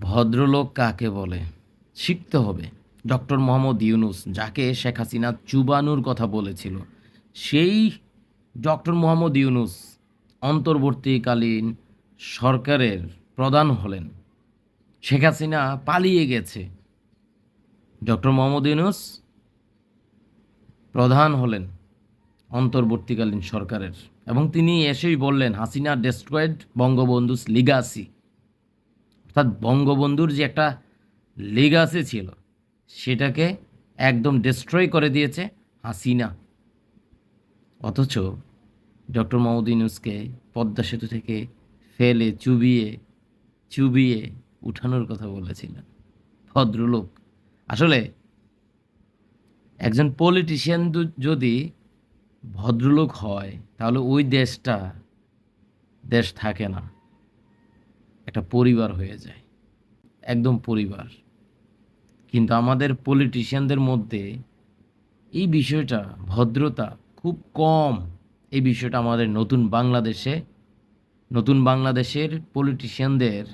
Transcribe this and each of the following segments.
ভদ্রলোক কাকে বলে? শিখতে হবে। ডক্টর মোহাম্মদ ইউনুস, যাকে শেখ হাসিনা চুবানুর কথা বলেছিল, সেই ডক্টর মোহাম্মদ ইউনুস অন্তর্বর্তীকালীন সরকারের প্রধান হলেন। শেখ হাসিনা পালিয়ে গেছে। ডক্টর মোহাম্মদ ইউনুস প্রধান হলেন অন্তর্বর্তীকালীন সরকারের। এবং তিনি এসেই বললেন, হাসিনা ডেস্ট্রয়েড বঙ্গবন্ধুস লিগাসি। অর্থাৎ বঙ্গবন্ধুর যে একটা লিগাসি ছিল, সেটাকে একদম ডিস্ট্রয় করে দিয়েছে হাসিনা। অথচ ডক্টর মোহাম্মদ ইউনুসকে পদ্মা সেতু থেকে ফেলে চুবিয়ে চুবিয়ে উঠানোর কথা বলেছিলেন। ভদ্রলোক। আসলে একজন পলিটিশিয়ান যদি ভদ্রলোক হয়, তাহলে ওই দেশটা, দেশ থাকে না। একটা পরিবার হয়ে যায়। একদম পরিবার। কিন্তু আমাদের পলিটিশিয়ানদের মধ্যে এই বিষয়টা, ভদ্রতা খুব কম। এই বিষয়টা আমাদের নতুন বাংলাদেশে, নতুন বাংলাদেশের পলিটিশিয়ানদের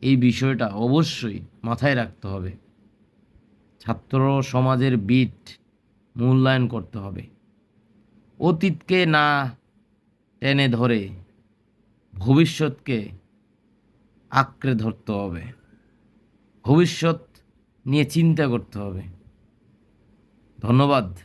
এই বিষয়টা অবশ্যই মাথায় রাখতে হবে। ছাত্র সমাজের বিট মূল্যায়ন করতে হবে। অতীতকে না টেনে ধরে ভবিষ্যৎকে আঁকড়ে ধরতে হবে। ভবিষ্যৎ নিয়ে চিন্তা করতে হবে। ধন্যবাদ।